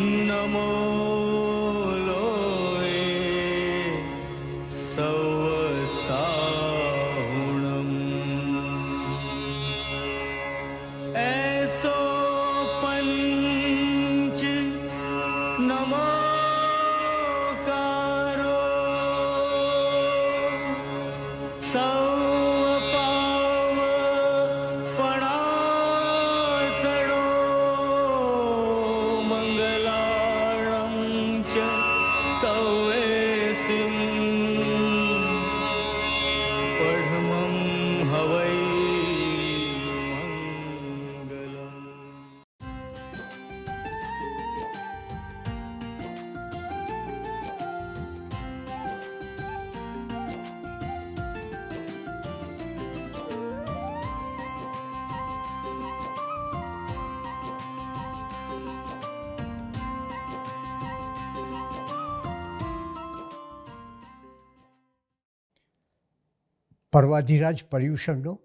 नमो so પર્વાધિરાજ પર્યુષણનો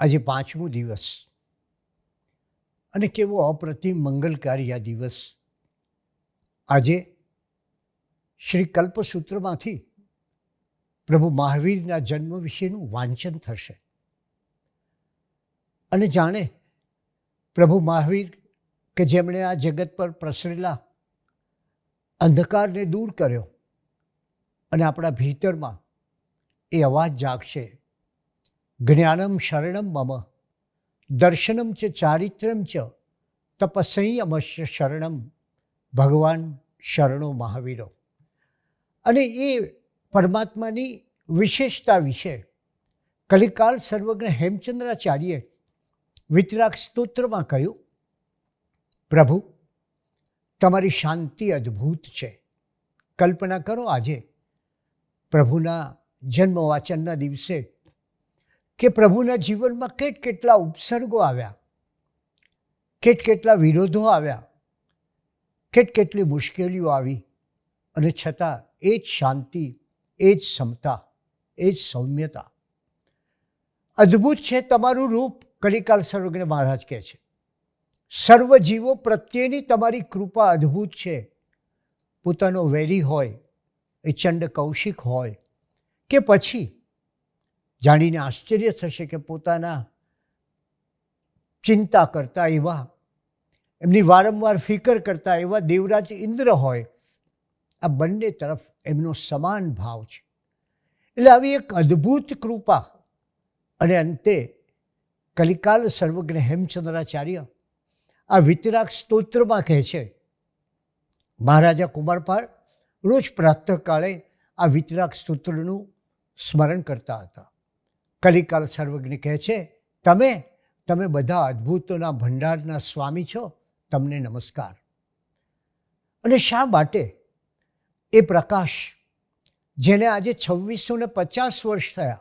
આજે પાંચમો દિવસ. અને કેવો અપ્રતિમ મંગલકારી આ દિવસ. આજે શ્રી કલ્પસૂત્રમાંથી પ્રભુ મહાવીરના જન્મ વિશેનું વાંચન થશે. અને જાણે પ્રભુ મહાવીર કે જેમણે આ જગત પર પ્રસરેલા અંધકારને દૂર કર્યો અને આપણા ભીતરમાં એ અવાજ જાગશે. જ્ઞાનમ શરણમ મમ. દર્શનમ ચ ચારિત્ર્યમ ચ. તપસંયમસ્ય શરણમ. ભગવાન શરણો મહાવીરો. અને એ પરમાત્માની વિશેષતા વિશે કલિકાલ સર્વજ્ઞ હેમચંદ્રાચાર્યે વિતરાગ સ્તોત્રમાં કહ્યું, પ્રભુ, તમારી શાંતિ અદ્ભુત છે. કલ્પના કરો આજે પ્રભુના જન્મ વાચનના દિવસે કે પ્રભુના જીવનમાં કેટ કેટલા ઉપસર્ગો આવ્યા, કેટ કેટલા વિરોધો આવ્યા, કેટ કેટલી મુશ્કેલીઓ આવી, અને છતાં એ જ શાંતિ, એ જ ક્ષમતા એ જ સૌમ્યતા. અદ્ભુત છે તમારું રૂપ, કલિકાલ સર્વજ્ઞ મહારાજ કહે છે. સર્વ જીવો પ્રત્યેની તમારી કૃપા અદ્ભુત છે. પોતાનો વેરી હોય, એ ચંડ કૌશિક હોય કે પછી જાણીને આશ્ચર્ય થશે કે પોતાના ચિંતા કરતા એવા, એમની વારંવાર ફિકર કરતા એવા દેવરાજ ઇન્દ્ર હોય, આ બંને તરફ એમનો સમાન ભાવ છે. એટલે આવી એક અદ્ભુત કૃપા અને અંતે કલિકાલ સર્વજ્ઞ હેમચંદ્રાચાર્ય આ વિતરાગ સ્તોત્રમાં કહે છે, મહારાજા કુમારપાળ, રોજ પ્રાતઃકાળે આ વિતરાગ સ્તોત્રનું સ્મરણ કરતા હતા. કલિકાલ સર્વજ્ઞ કહે છે, તમે તમે બધા અદ્ભુતોના ભંડારના સ્વામી છો, તમને નમસ્કાર. અને શા માટે? એ પ્રકાશ, જેને આજે છવ્વીસો ને પચાસ વર્ષ થયા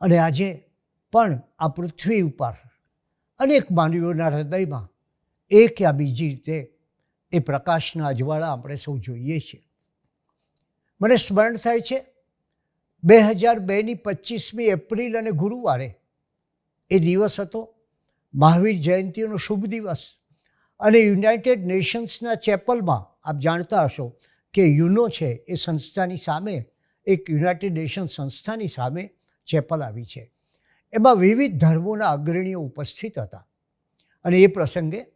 અને આજે પણ આ પૃથ્વી ઉપર અનેક માનવીઓના હૃદયમાં એક યા બીજી રીતે એ પ્રકાશના અજવાળા આપણે સૌ જોઈએ છીએ. મને સ્મરણ થાય છે બે હજાર બેની પચીસમી એપ્રિલ અને ગુરુવારે એ દિવસ હતો. મહાવીર જયંતિનો શુભ દિવસ. અને યુનાઇટેડ નેશન્સના ચેપલમાં આપ જાણતા હશો કે યુનો છે એ સંસ્થાની સામે, એક યુનાઇટેડ નેશન સંસ્થાની સામે ચેપલ આવી છે. એમાં વિવિધ ધર્મોના અગ્રણીઓ ઉપસ્થિત હતા. અને એ પ્રસંગે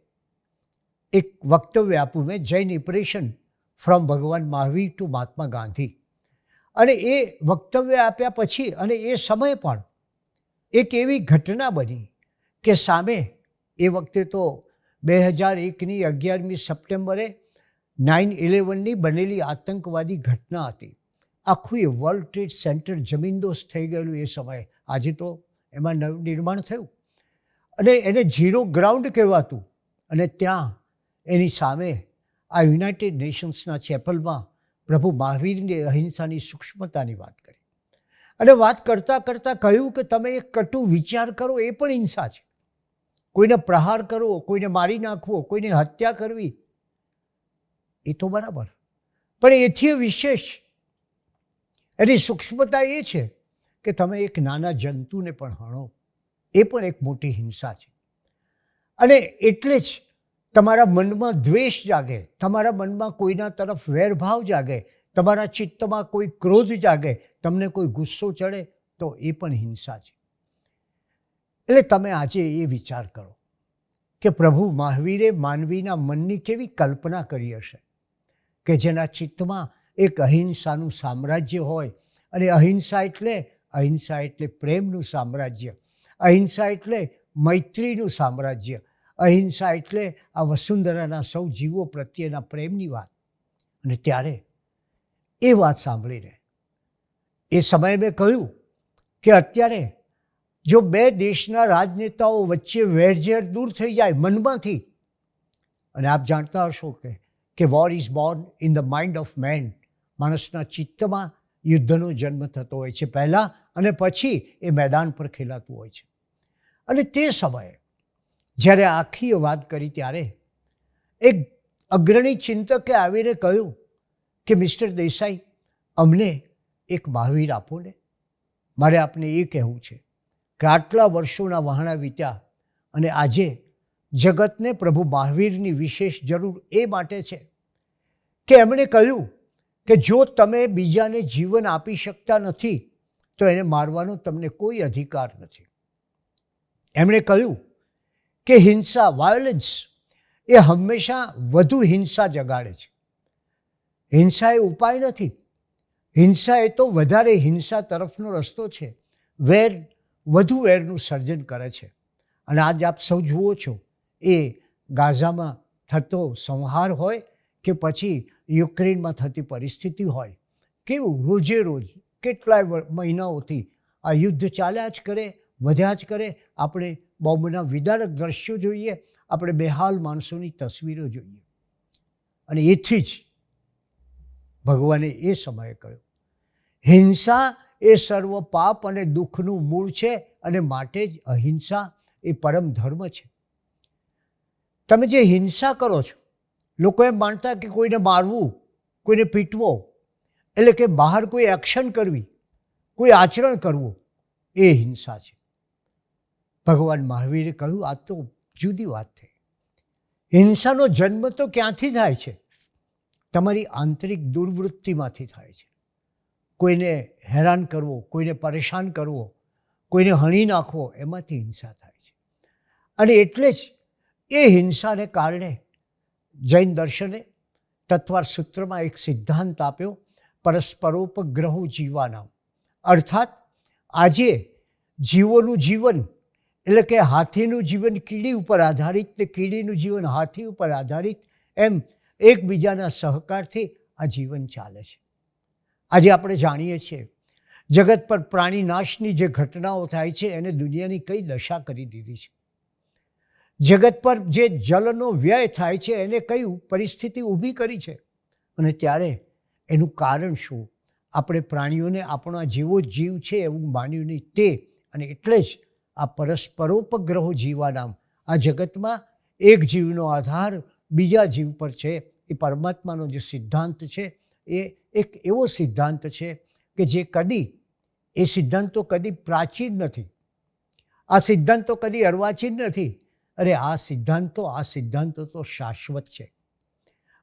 એક વક્તવ્ય આપ્યું મેં જૈન ઇપ્રેશન ફ્રોમ ભગવાન મહાવીર ટુ મહાત્મા ગાંધી. અને એ વક્તવ્ય આપ્યા પછી અને એ સમયે પણ એક એવી ઘટના બની કે સામે એ વખતે તો બે હજાર એકની અગિયારમી સપ્ટેમ્બરે નાઇન ઇલેવનની બનેલી આતંકવાદી ઘટના હતી. આખું એ વર્લ્ડ ટ્રેડ સેન્ટર જમીનદોસ્ત થઈ ગયેલું એ સમયે. આજે તો એમાં નિર્માણ થયું. અને એને ઝીરો ગ્રાઉન્ડ કહેવાતું. અને ત્યાં એની સામે આ યુનાઇટેડ નેશન્સના ચેપલમાં પ્રભુ મહાવીરની અહિંસાની સૂક્ષ્મતાની વાત કરી. અને વાત કરતાં કરતાં કહ્યું કે તમે એક કટુ વિચાર કરો, એ પણ હિંસા છે. કોઈને પ્રહાર કરવો, કોઈને મારી નાખવો, કોઈને હત્યા કરવી, એ તો બરાબર. પણ એથી વિશેષ, એની સૂક્ષ્મતા એ છે કે તમે એક નાના જંતુને પણ હણો, એ પણ એક મોટી હિંસા છે. અને એટલે જ તમારા મનમાં દ્વેષ જાગે, તમારા મનમાં કોઈના તરફ વેરભાવ જાગે, તમારા ચિત્તમાં કોઈ ક્રોધ જાગે, તમને કોઈ ગુસ્સો ચડે, તો એ પણ હિંસા છે. એટલે તમે આજે એ વિચાર કરો કે પ્રભુ મહાવીરે માનવીના મનની કેવી કલ્પના કરી હશે કે જેના ચિત્તમાં એક અહિંસાનું સામ્રાજ્ય હોય અને અહિંસા એટલે અહિંસા એટલે પ્રેમનું સામ્રાજ્ય, અહિંસા એટલે મૈત્રીનું સામ્રાજ્ય અહિંસા એટલે આ વસુંધરાના સૌ જીવો પ્રત્યેના પ્રેમની વાત. અને ત્યારે એ વાત સાંભળીને એ સમયે મેં કહ્યું કે અત્યારે જો બે દેશના રાજનેતાઓ વચ્ચે વેરઝેર દૂર થઈ જાય મનમાંથી, અને આપ જાણતા હશો કે કે war is born in the mind of man માણસના ચિત્તમાં યુદ્ધનો જન્મ થતો હોય છે પહેલાં અને પછી એ મેદાન પર ખેલાતું હોય છે. અને તે સમયે જ્યારે આખી વાત કરી ત્યારે એક અગ્રણી ચિંતકે આવીને કહ્યું કે, મિસ્ટર દેસાઈ, અમને એક મહાવીર આપો ને. મારે આપને એ કહેવું છે કે, આટલા વર્ષોના વહાણા વીત્યા અને આજે જગતને પ્રભુ મહાવીરની વિશેષ જરૂર એ માટે છે કે એમણે કહ્યું કે, જો તમે બીજાને જીવન આપી શકતા નથી, તો એને મારવાનો તમને કોઈ અધિકાર નથી. એમણે કહ્યું કે હિંસા વાયોલન્સ એ હંમેશા વધુ હિંસા જગાડે છે. હિંસા એ ઉપાય નથી. હિંસા એ તો વધારે હિંસા તરફનો રસ્તો છે. વેર, વધુ વેરનું સર્જન કરે છે. અને આજ આપ સૌ જુઓ છો, એ ગાઝામાં થતો સંહાર હોય કે પછી યુક્રેનમાં થતી પરિસ્થિતિ હોય, કેવું રોજે રોજ, કેટલાય મહિનાઓથી આ યુદ્ધ ચાલ્યા જ કરે, વધ્યા જ કરે, આપણે બોમ્બના વિદારક દ્રશ્યો જોઈએ, આપણે બેહાલ માણસોની તસવીરો જોઈએ. અને એથી જ ભગવાને એ સમયે કહ્યું, હિંસા એ સર્વ પાપ અને દુઃખનું મૂળ છે અને માટે જ અહિંસા એ પરમ ધર્મ છે. તમે જે હિંસા કરો છો, લોકો એમ માનતા કે કોઈને મારવું, કોઈને પીટવો, એટલે કે બહાર કોઈ એક્શન કરવી, કોઈ આચરણ કરવું, એ હિંસા છે. ભગવાન મહાવીરે કહ્યું, આ તો જુદી વાત થઈ હિંસાનો જન્મ તો ક્યાંથી થાય છે? તમારી આંતરિક દુર્વૃત્તિમાંથી થાય છે. કોઈને હેરાન કરવો, કોઈને પરેશાન કરવો, કોઈને હણી નાખવો, એમાંથી હિંસા થાય છે. અને એટલે જ એ હિંસાને કારણે જૈન દર્શને તત્વાર સૂત્રમાં એક સિદ્ધાંત આપ્યો, પરસ્પરોપગ્રહો જીવાના અર્થાત આજે જીવોનું જીવન એટલે કે હાથીનું જીવન કીડી ઉપર આધારિત ને કીડીનું જીવન હાથી ઉપર આધારિત એમ એકબીજાના સહકારથી આ જીવન ચાલે છે. આજે આપણે જાણીએ છીએ, જગત પર પ્રાણી નાશની જે ઘટનાઓ થાય છે એને દુનિયાની કઈ દશા કરી દીધી છે. જગત પર જે જલનો વ્યય થાય છે એને કઈ પરિસ્થિતિ ઊભી કરી છે અને ત્યારે એનું કારણ શું? આપણે પ્રાણીઓને આપણા જેવો જીવ છે એવું માન્યું નહીં તે અને એટલે જ આ પરસ્પરોપગ્રહો જીવાનામ. આ જગતમાં એક જીવનો આધાર બીજા જીવ પર છે. એ પરમાત્માનો જે સિદ્ધાંત છે, એ એક એવો સિદ્ધાંત છે કે જે કદી, એ સિદ્ધાંતો કદી પ્રાચીન નથી. આ સિદ્ધાંતો કદી અર્વાચીન નથી. અરે આ સિદ્ધાંતો આ સિદ્ધાંતો તો શાશ્વત છે.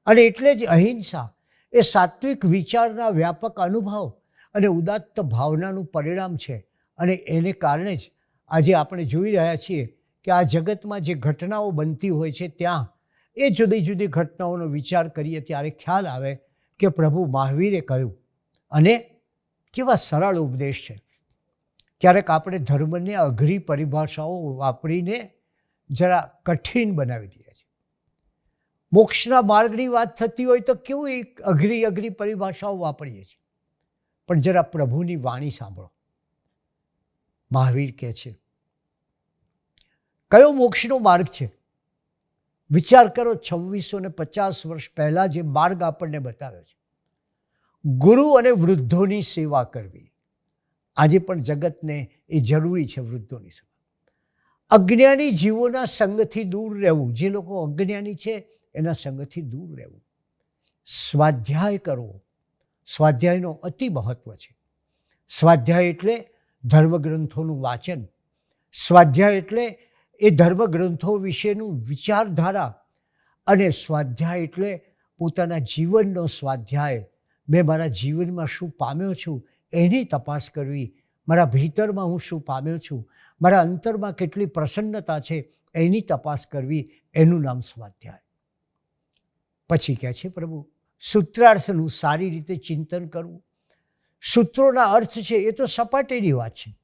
અને એટલે જ અહિંસા એ સાત્વિક વિચારના વ્યાપક અનુભવ અને ઉદાત્ત ભાવનાનું પરિણામ છે. અને એને કારણે જ આજે આપણે જોઈ રહ્યા છીએ કે આ જગતમાં જે ઘટનાઓ બનતી હોય છે ત્યાં, એ જુદી જુદી ઘટનાઓનો વિચાર કરીએ ત્યારે ખ્યાલ આવે કે પ્રભુ મહાવીરે કહ્યું. અને કેવા સરળ ઉપદેશ છે. ક્યારેક આપણે ધર્મને અઘરી પરિભાષાઓ વાપરીને જરા કઠિન બનાવી દઈએ છીએ. મોક્ષના માર્ગની વાત થતી હોય તો કેવું એક અઘરી અઘરી પરિભાષાઓ વાપરીએ છીએ. પણ જરા પ્રભુની વાણી સાંભળો. મહાવીર કહે છે. કયો મોક્ષનો માર્ગ છે? વિચાર કરો છવ્વીસો ને પચાસ વર્ષ પહેલાં જે માર્ગ આપણને બતાવ્યો છે. ગુરુ અને વૃદ્ધોની સેવા કરવી. આજે પણ જગતને એ જરૂરી છે વૃદ્ધોની સેવા. અજ્ઞાની જીવોના સંગથી દૂર રહેવું. જે લોકો અજ્ઞાની છે, એના સંગથી દૂર રહેવું. સ્વાધ્યાય કરવો. સ્વાધ્યાયનો અતિ મહત્વ છે. સ્વાધ્યાય એટલે ધર્મગ્રંથોનું વાંચન. સ્વાધ્યાય એટલે એ ધર્મગ્રંથો વિશેનું વિચારધારા અને સ્વાધ્યાય એટલે પોતાના જીવનનો સ્વાધ્યાય. મેં મારા જીવનમાં શું પામ્યો છું એની તપાસ કરવી. મારા ભીતરમાં હું શું પામ્યો છું? મારા અંતરમાં કેટલી પ્રસન્નતા છે એની તપાસ કરવી. એનું નામ સ્વાધ્યાય. પછી કહે છે પ્રભુ, સૂત્રાર્થનું સારી રીતે ચિંતન કરવું. સૂત્રોના અર્થ છે એ તો સપાટીની વાત છે.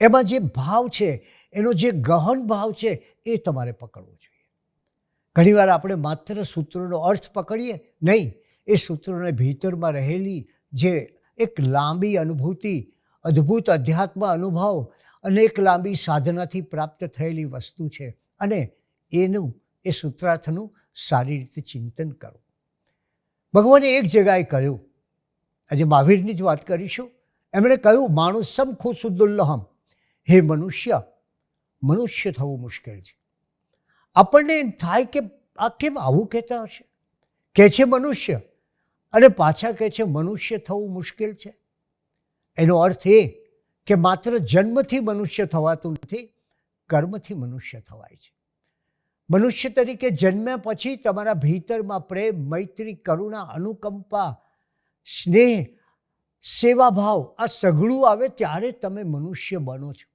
એમાં જે ભાવ છે, એનો જે ગહન ભાવ છે, એ તમારે પકડવો જોઈએ. ઘણીવાર આપણે માત્ર સૂત્રોનો અર્થ પકડીએ નહીં, એ સૂત્રોને ભીતરમાં રહેલી જે એક લાંબી અનુભૂતિ, અદ્ભુત અધ્યાત્મ અનુભવ અને એક લાંબી સાધનાથી પ્રાપ્ત થયેલી વસ્તુ છે અને એનું, એ સૂત્રાર્થનું સારી રીતે ચિંતન કરવું ભગવાને એક જગાએ કહ્યું આજે મહાવીરની જ વાત કરીશું. એમણે કહ્યું માણસમ ખુશુદ્દુલ્લહમ હે મનુષ્ય મનુષ્ય થવું મુશ્કેલ છે. આપણને એમ થાય કે આ કેમ આવું કહેતા હશે? કે છે, મનુષ્ય. અને પાછા કહે છે, મનુષ્ય થવું મુશ્કેલ છે. એનો અર્થ એ કે માત્ર જન્મથી મનુષ્ય થવાતું નથી, કર્મથી મનુષ્ય થવાય છે. મનુષ્ય તરીકે જન્મ્યા પછી તમારા ભીતરમાં પ્રેમ, મૈત્રી, કરુણા, અનુકંપા સ્નેહ, સેવાભાવ, આ સઘળું આવે ત્યારે તમે મનુષ્ય બનો છો.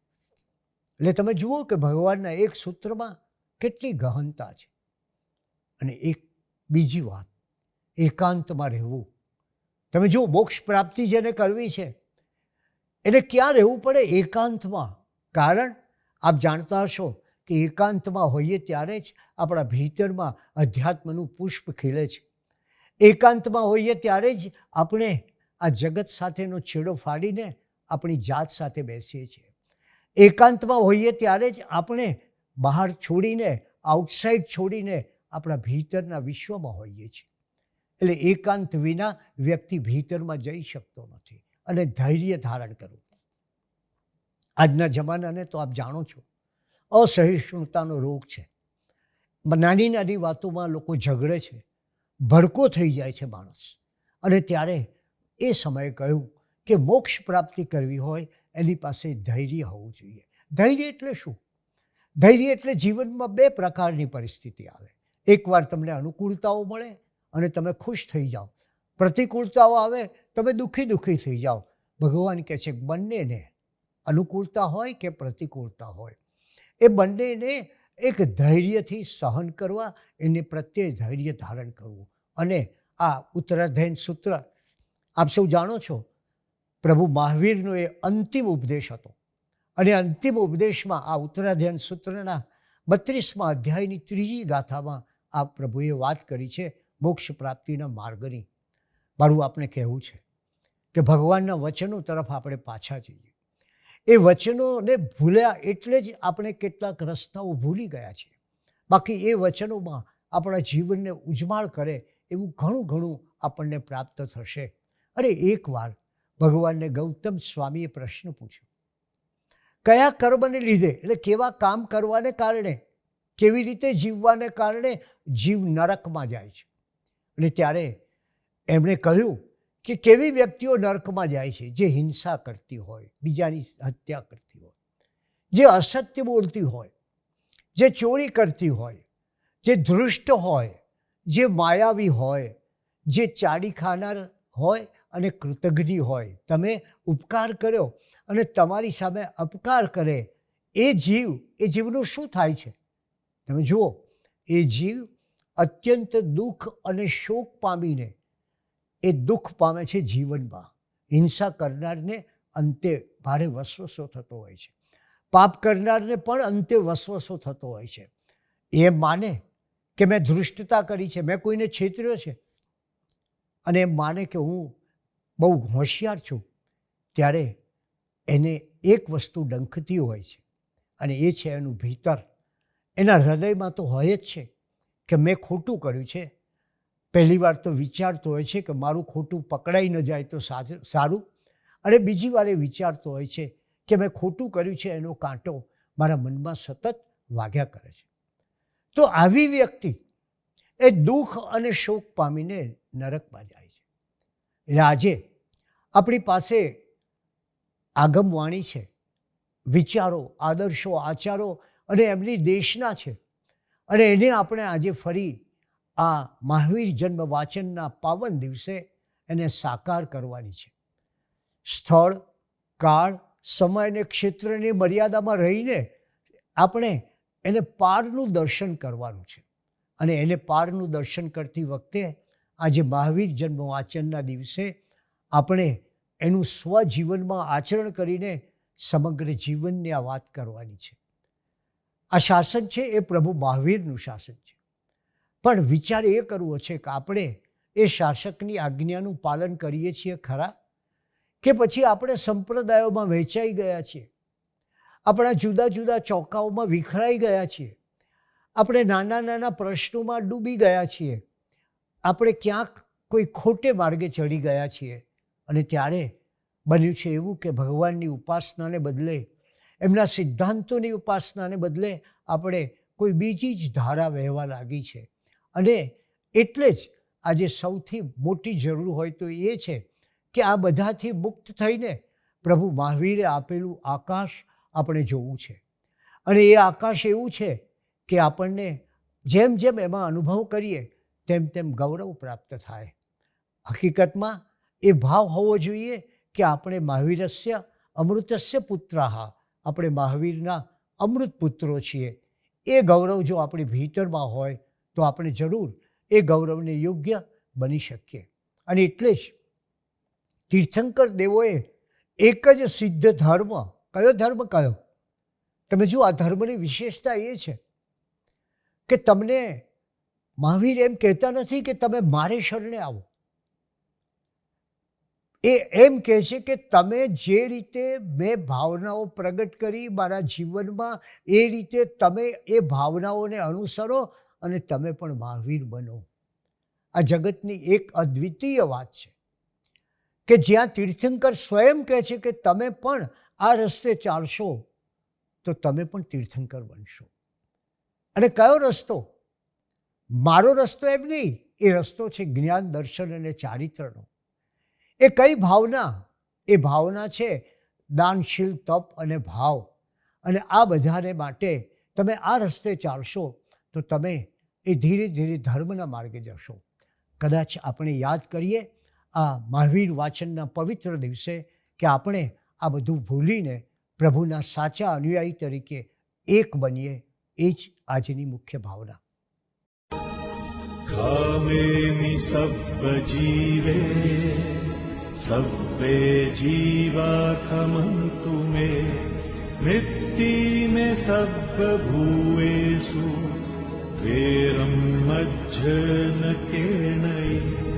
એટલે તમે જુઓ કે ભગવાનના એક સૂત્રમાં કેટલી ગહનતા છે. અને એક બીજી વાત, એકાંતમાં રહેવું. તમે જુઓ, મોક્ષ પ્રાપ્તિ જેને કરવી છે, એને ક્યાં રહેવું પડે? એકાંતમાં. કારણ, આપ જાણતા હશો કે એકાંતમાં હોઈએ ત્યારે જ આપણા ભીતરમાં અધ્યાત્મનું પુષ્પ ખીલે છે. એકાંતમાં હોઈએ ત્યારે જ આપણે આ જગત સાથેનો છેડો ફાડીને આપણી જાત સાથે બેસીએ છીએ. એકાંતમાં હોઈએ ત્યારે જ આપણે બહાર છોડીને આઉટસાઇડ છોડીને આપણા ભીતરના વિશ્વમાં હોઈએ છીએ. એટલે એકાંત વિના વ્યક્તિ ભીતરમાં જઈ શકતો નથી અને ધૈર્ય ધારણ કરવું. આજના જમાનાને તો આપ જાણો છો, અસહિષ્ણુતાનો રોગ છે. નાની નાની વાતોમાં લોકો ઝઘડે છે. ભડકો થઈ જાય છે માણસ. અને ત્યારે એ સમયે કહ્યું કે મોક્ષ પ્રાપ્તિ કરવી હોય એની પાસે ધૈર્ય હોવું જોઈએ. ધૈર્ય એટલે શું? ધૈર્ય એટલે જીવનમાં બે પ્રકારની પરિસ્થિતિ આવે. એકવાર તમને અનુકૂળતાઓ મળે અને તમે ખુશ થઈ જાઓ. પ્રતિકૂળતાઓ આવે, તમે દુઃખી દુઃખી થઈ જાઓ. ભગવાન કહે છે બંનેને અનુકૂળતા હોય કે પ્રતિકૂળતા હોય? એ બંનેને એક ધૈર્યથી સહન કરવા, એને પ્રત્યે ધૈર્ય ધારણ કરવું. અને આ ઉત્તરાધ્યયન સૂત્ર, આપ સૌ જાણો છો, પ્રભુ મહાવીરનો એ અંતિમ ઉપદેશ હતો. અને અંતિમ ઉપદેશમાં આ ઉત્તરાધ્યયન સૂત્રના બત્રીસમાં અધ્યાયની ત્રીજી ગાથામાં આ પ્રભુએ વાત કરી છે, મોક્ષ પ્રાપ્તિના માર્ગની. મારું આપણે કહેવું છે કે ભગવાનના વચનો તરફ આપણે પાછા જઈએ. એ વચનોને ભૂલ્યા એટલે જ આપણે કેટલાક રસ્તાઓ ભૂલી ગયા છે બાકી એ વચનોમાં આપણા જીવનને ઉજમાળ કરે એવું ઘણું ઘણું આપણને પ્રાપ્ત થશે. અરે એકવાર ભગવાનને ગૌતમ સ્વામીએ પ્રશ્ન પૂછ્યો. કયા કર્મને લીધે? એટલે કેવા કામ કરવાને કારણે? કેવી રીતે જીવવાને કારણે? જીવ નરકમાં જાય છે. અને ત્યારે એમણે કહ્યું કે કેવી વ્યક્તિઓ નર્કમાં જાય છે, જે હિંસા કરતી હોય, બીજાની હત્યા કરતી હોય, જે અસત્ય બોલતી હોય, જે ચોરી કરતી હોય, જે ધૃષ્ટ હોય, જે માયાવી હોય, જે ચાડી ખાનાર હોય અને કૃતજ્ઞ હોય. તમે ઉપકાર કર્યો અને તમારી સામે અપકાર કરે. એ જીવ, એ જીવનું શું થાય છે? તમે જુઓ, એ જીવ અત્યંત દુઃખ અને શોક પામીને એ દુઃખ પામે છે જીવનમાં. હિંસા કરનારને અંતે ભારે વસવસો થતો હોય છે. પાપ કરનારને પણ અંતે વસવસો થતો હોય છે. એ માને કે મેં ધૃષ્ટતા કરી છે, મેં કોઈને છેતર્યો છે. અને એ માને કે હું બહુ હોશિયાર છું. ત્યારે એને એક વસ્તુ ડંખતી હોય છે અને એ છે એનું ભીતર. એના હૃદયમાં તો હોય જ છે કે મેં ખોટું કર્યું છે. પહેલી વાર તો વિચારતો હોય છે કે મારું ખોટું પકડાઈ ન જાય તો સારું. અને બીજી વાર એ વિચારતો હોય છે કે મેં ખોટું કર્યું છે એનો કાંટો મારા મનમાં સતત વાગ્યા કરે છે. તો આવી વ્યક્તિ એ દુઃખ અને શોક પામીને નરકમાં જાય છે. એટલે આજે આપણી પાસે આગમવાણી છે, વિચારો, આદર્શો, આચારો અને એમની દેશના છે. અને એને આપણે આજે ફરી આ મહાવીર જન્મ વાચનના પાવન દિવસે એને સાકાર કરવાની છે. સ્થળ, કાળ, સમય અને ક્ષેત્રની મર્યાદામાં રહીને આપણે એને પારનું દર્શન કરવાનું છે. અને એને પારનું દર્શન કરતી વખતે આજે મહાવીર જન્મ વાચનના દિવસે આપણે એનું સ્વજીવનમાં આચરણ કરીને સમગ્ર જીવનની આ વાત કરવાની છે. આ શાસન છે એ પ્રભુ મહાવીરનું શાસન છે. પણ વિચાર એ કરવો છે કે આપણે એ શાસકની આજ્ઞાનું પાલન કરીએ છીએ ખરા? કે પછી આપણે સંપ્રદાયોમાં વહેંચાઈ ગયા છીએ? આપણા જુદા જુદા ચોકાઓમાં વિખરાઈ ગયા છીએ? આપણે નાના નાના પ્રશ્નોમાં ડૂબી ગયા છીએ? આપણે ક્યાંક કોઈ ખોટે માર્ગે ચડી ગયા છીએ? અને ત્યારે બન્યું છે એવું કે ભગવાનની ઉપાસનાને બદલે, એમના સિદ્ધાંતોની ઉપાસનાને બદલે આપણે કોઈ બીજી જ ધારા વહેવા લાગી છે. અને એટલે જ આજે સૌથી મોટી જરૂર હોય તો એ છે કે આ બધાથી મુક્ત થઈને પ્રભુ મહાવીરે આપેલું આકાશ આપણે જોવું છે. અને એ આકાશ એવું છે કે આપણને જેમ જેમ એમાં અનુભવ કરીએ તેમ તેમ ગૌરવ પ્રાપ્ત થાય. હકીકતમાં એ ભાવ હોવો જોઈએ કે આપણે મહાવીરસ્ય અમૃતસ્ય પુત્રાહા, આપણે મહાવીરના અમૃત પુત્રો છીએ. એ ગૌરવ જો આપણી ભીતરમાં હોય તો આપણે જરૂર એ ગૌરવને યોગ્ય બની શકીએ. અને એટલે જ તીર્થંકર દેવોએ એક જ સિદ્ધ ધર્મ, કયો ધર્મ કયો? તમે જુઓ, આ ધર્મની વિશેષતા એ છે કે તમને મહાવીર એમ કહેતા નથી કે તમે મારે શરણે આવો. એ એમ કહે છે કે તમે જે રીતે મેં ભાવનાઓ પ્રગટ કરી મારા જીવનમાં, એ રીતે તમે એ ભાવનાઓને અનુસરો અને તમે પણ મહાવીર બનો. આ જગતની એક અદ્વિતીય વાત છે કે જ્યાં તીર્થંકર સ્વયં કહે છે કે તમે પણ આ રસ્તે ચાલશો, તો તમે પણ તીર્થંકર બનશો. અને કયો રસ્તો? મારો રસ્તો એમ નહીં, એ રસ્તો છે જ્ઞાન, દર્શન અને ચારિત્રનો. એ કઈ ભાવના? એ ભાવના છે દાનશીલ, તપ અને ભાવ. અને આ બધાને માટે તમે આ રસ્તે ચાલશો, તો તમે એ ધીરે ધીરે ધર્મના માર્ગે જશો. કદાચ આપણે યાદ કરીએ આ મહાવીર વાચનના પવિત્ર દિવસે કે આપણે આ બધું ભૂલીને પ્રભુના સાચા અનુયાયી તરીકે એક બનીએ, એ જ આજની મુખ્ય ભાવના. કામેમી સબ જીવે સબ્બે જીવા ખમંતુ મે, વૃત્તિ મે સબ ભૂએસુ. मे